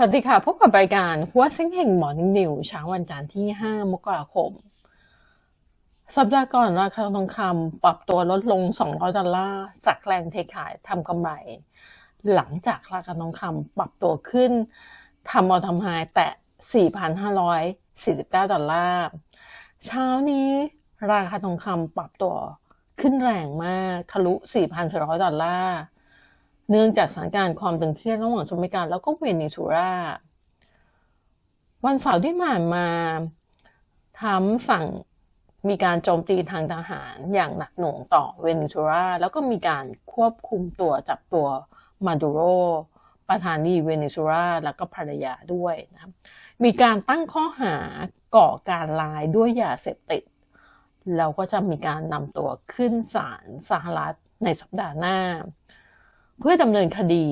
สวัสดีค่ะ พบกับรายการหัวซ็งเฮงหมอนิ่นิวเช้าวันจันทร์ที่ 5 มกราคม สัปดาห์ก่อนราคาทองคำปรับตัวลดลง 200 ดอลลาร์ จากแรงเทขายทำกำไร หลังจากราคาทองคำปรับตัวขึ้นทำเอาทำไฮแตะ4,549 ดอลลาร์ เช้านี้ราคาทองคำปรับตัวขึ้นแรงมากทะลุ 4,400 ดอลลาร์ เนื่องจากสถานการณ์ความตึงเครียดระหว่างสหรัฐอเมริกาแล้วก็เวเนซุเอลาวันเสาร์ที่ผ่านมาทัมสั่งมีการโจมตีทางทหารอย่างหนักหน่วงต่อเวเนซุเอลาแล้วก็มีการควบคุมตัวจับตัวมาดูโรประธานีเวเนซุเอลาแล้วก็ภรรยาด้วยนะครับมีการตั้งข้อหาก่อการร้ายด้วยยาเสพติด แล้วก็จะมีการนำตัวขึ้นศาลสหรัฐในสัปดาห์หน้า เพื่อดำเนินคดี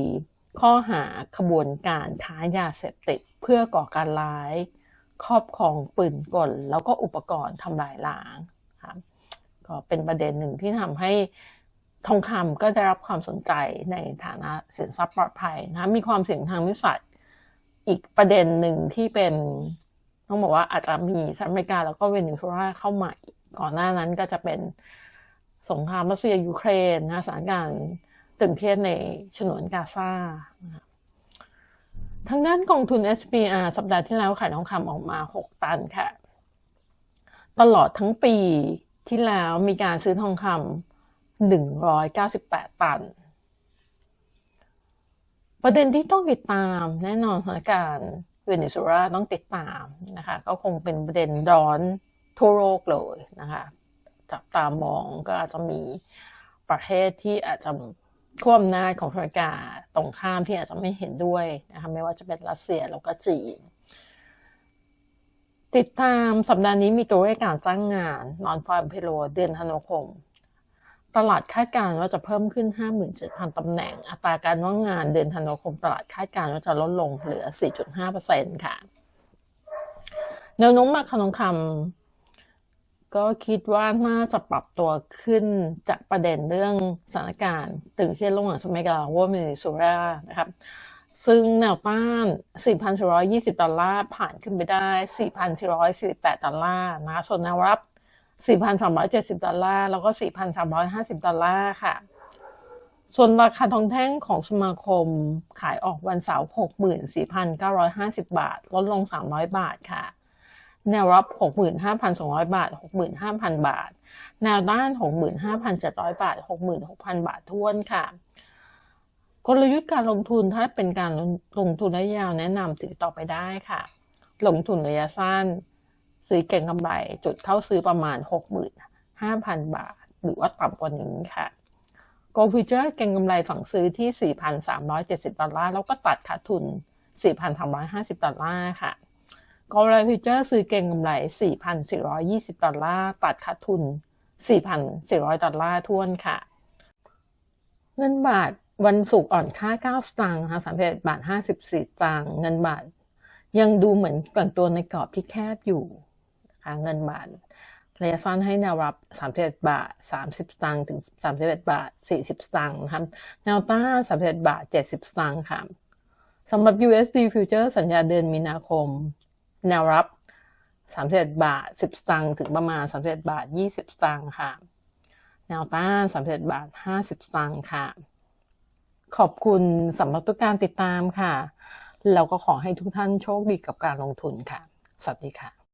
ข้อหาขบวนการค้ายาเสพติด เพื่อก่อการร้าย ครอบครองปืนกล แล้วก็อุปกรณ์ทำลายล้างครับก็เป็นประเด็นหนึ่งที่ทำให้ทองคำก็ได้รับความสนใจในฐานะสินทรัพย์ปลอดภัยนะมีความเสี่ยงทางวิสัยอีกประเด็นหนึ่งที่เป็นต้องบอกว่าอาจจะมีสหรัฐอเมริกาแล้วก็เวเนซุเอลาเข้ามาอีกก่อนหน้านั้นก็จะเป็นสงครามรัสเซียยูเครนนะสถานการณ์ ตึงเครียดในฉนวนกาซาทางด้านกองทุน SPR สัปดาห์ที่แล้วขายทองคำออกมา 6 ตันค่ะ ตลอดทั้งปีที่แล้วมีการซื้อทองคำ198 ตัน ประเด็นที่ต้องติดตามแน่นอนสถานการณ์เวเนซุเอลาต้องติดตามนะคะ ก็คงเป็นประเด็นร้อนทั่วโลกเลยนะคะ จับตามองก็อาจจะมีประเทศที่อาจจะ ควบอำนาจของอเมริกาตรงข้ามที่อาจจะไม่เห็นด้วยนะคะไม่ว่าจะเป็นรัสเซียแล้วก็จีน ติดตามสัปดาห์นี้มีตัวเลขการจ้างงานนอนฟาร์มเพโลเดือนธันวาคม ตลาดคาดการณ์ว่าจะเพิ่มขึ้น 57,000 ตำแหน่ง อัตราการว่างงานเดือนธันวาคม ตลาดคาดการณ์ว่าจะลดลงเหลือ 4.5%ค่ะแนวโน้มราคาทองคำ ก็คิดว่าน่าจะปรับตัวขึ้นจากประเด็นเรื่องสถานการณ์ ตึงเครียดระหว่างสหรัฐอเมริกาว่าเวเนซุเอลานะครับซึ่งแนวต้าน 4,420 ดอลลาร์ ผ่านขึ้นไปได้ 4,448 ดอลลาร์นะ ส่วนแนวรับ 4,370 ดอลลาร์ แล้วก็ 4,350 ดอลลาร์ค่ะ ส่วนราคาทองแท่งของสมาคมขายออกวันเสาร์ 64,950 บาท ลดลง 300 บาทค่ะ แนวรับ 65,200 บาท 65,000 บาท แนวต้าน 65,700 บาท 66,000 บาทท้วนค่ะ กลยุทธ์การลงทุนถ้าเป็นการลงทุนระยะยาวแนะนำถือต่อไปได้ค่ะ ลงทุนระยะสั้น ซื้อเก่งกำไร จุดเข้าซื้อประมาณ 65,000 บาท หรือว่าต่ำกว่านี้ค่ะ Go Future เก่งกำไรฝั่งซื้อที่ 4,370 ดอลลาร์ แล้วก็ตัดขาดทุน 4,350 ดอลลาร์ค่ะ Go Future ซื้อเก่งกำไร 4,420 ดอลลาร์ตัดขาดทุน 4,400 ดอลลาร์ทวนค่ะ เงินบาทวันศุกร์อ่อนค่า 9 สตางค์นะคะ31บาท 54 สตางค์เงินบาท ยังดูเหมือนก่อนตัวในกรอบที่แคบอยู่นะคะเงินบาทระยะสั้นให้แนวรับ 31 บาท 30 สตางค์ถึง 31 บาท 40 สตางค์นะครับ แนวต้าน31 บาท 70 สตางค์ค่ะสำหรับ USD Future สัญญาเดือนมีนาคม แนวรับ31บาท10สตางค์ถึงประมาณ31บาท20สตางค์ค่ะ แนวต้าน31บาท50สตางค์ค่ะ ขอบคุณสำหรับทุกการติดตามค่ะแล้วก็ขอให้ทุกท่านโชคดีกับการลงทุนค่ะ สวัสดีค่ะ